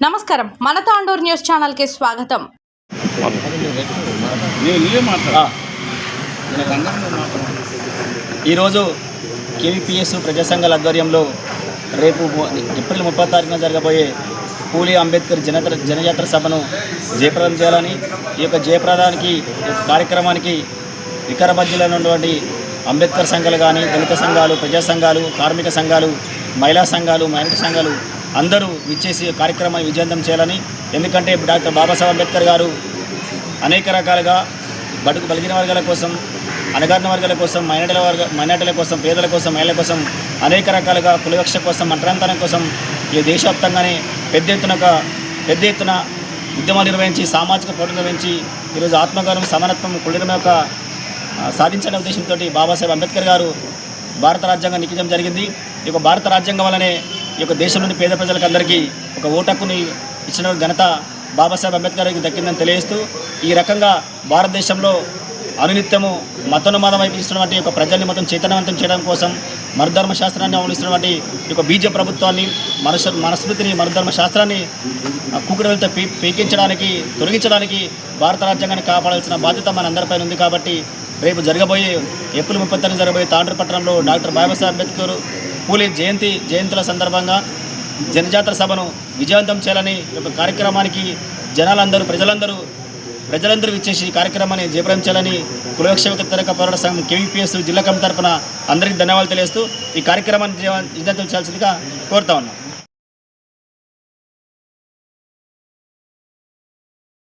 నమస్కారం. మన తాండూర్ న్యూస్ ఛానల్కి స్వాగతం. ఈరోజు కేవీపీఎస్ ప్రజాసంఘాల ఆధ్వర్యంలో రేపు ఏప్రిల్ ముప్పై తారీఖున జరగబోయే పూలి అంబేద్కర్ జనత జనయాత్ర సభను జయప్రదం చేయాలని ఈ యొక్క జయప్రదానికి కార్యక్రమానికి వికారాబాద్ జిల్లాలో ఉన్నటువంటి అంబేద్కర్ సంఘాలు కానీ దళిత సంఘాలు ప్రజా సంఘాలు కార్మిక సంఘాలు మహిళా సంఘాలు మైనారిటీ సంఘాలు అందరూ విచ్చేసి కార్యక్రమాన్ని విజయవంతం చేయాలని ఎందుకంటే డాక్టర్ బాబాసాహెబ్ అంబేద్కర్ గారు అనేక రకాలుగా బడుగు బలిగిన వర్గాల కోసం అణగారిన వర్గాల కోసం మైనార్టీల వర్గ మైనార్టీల కోసం పేదల కోసం మహిళల కోసం అనేక రకాలుగా కులవక్ష కోసం మంత్రాంతరం కోసం ఈ దేశవ్యాప్తంగానే పెద్ద ఎత్తున ఒక పెద్ద ఎత్తున ఉద్యమాలు నిర్వహించి సామాజిక పోరాటం నిర్వహించి ఈరోజు ఆత్మగౌరవం సమానత్వం కుళ్ళడం యొక్క సాధించడం ఉద్దేశంతో బాబాసాహెబ్ అంబేద్కర్ గారు భారత రాజ్యాంగం లిఖించడం జరిగింది. ఈ యొక్క భారత రాజ్యాంగం వల్లనే ఈ యొక్క దేశంలోని పేద ప్రజలకు అందరికీ ఒక ఓటక్కుని ఇచ్చిన ఘనత బాబాసాహెబ్ అంబేద్కర్ దక్కిందని తెలియజేస్తూ ఈ రకంగా భారతదేశంలో అనునిత్యము మతోన్మాదం వైపు ఇస్తున్నటువంటి ప్రజల్ని మొత్తం చైతన్యవంతం చేయడం కోసం మరుధర్మ శాస్త్రాన్ని అవలిస్తున్నటువంటి యొక్క బీజే ప్రభుత్వాన్ని మనసు మనస్మృతిని మరుధర్మ శాస్త్రాన్ని కుకుడలతో పీ పీకించడానికి తొలగించడానికి భారత రాజ్యాంగాన్ని కాపాడాల్సిన బాధ్యత మన అందరిపైన ఉంది కాబట్టి రేపు జరగబోయే ఏప్రిల్ ముప్పై తారీఖు జరగబోయే తాండ్రపట్నంలో డాక్టర్ బాబాసాహెబ్ అంబేద్కర్ పూలే జయంతి జయంతుల సందర్భంగా జనజాతర సభను విజయవంతం చేయాలని ఒక యొక్క కార్యక్రమానికి జనాలందరూ ప్రజలందరూ ప్రజలందరూ ఇచ్చేసి ఈ కార్యక్రమాన్ని జయప్రదం చేయాలని కులవక్ష వ్యతిరేక పోరాట సంఘం కేవీపీఎస్ జిల్లా కమిటీ తరపున అందరికీ ధన్యవాదాలు తెలియజేస్తూ ఈ కార్యక్రమాన్ని విజయవంతం చేయాల్సిందిగా కోరుతా ఉన్నాం.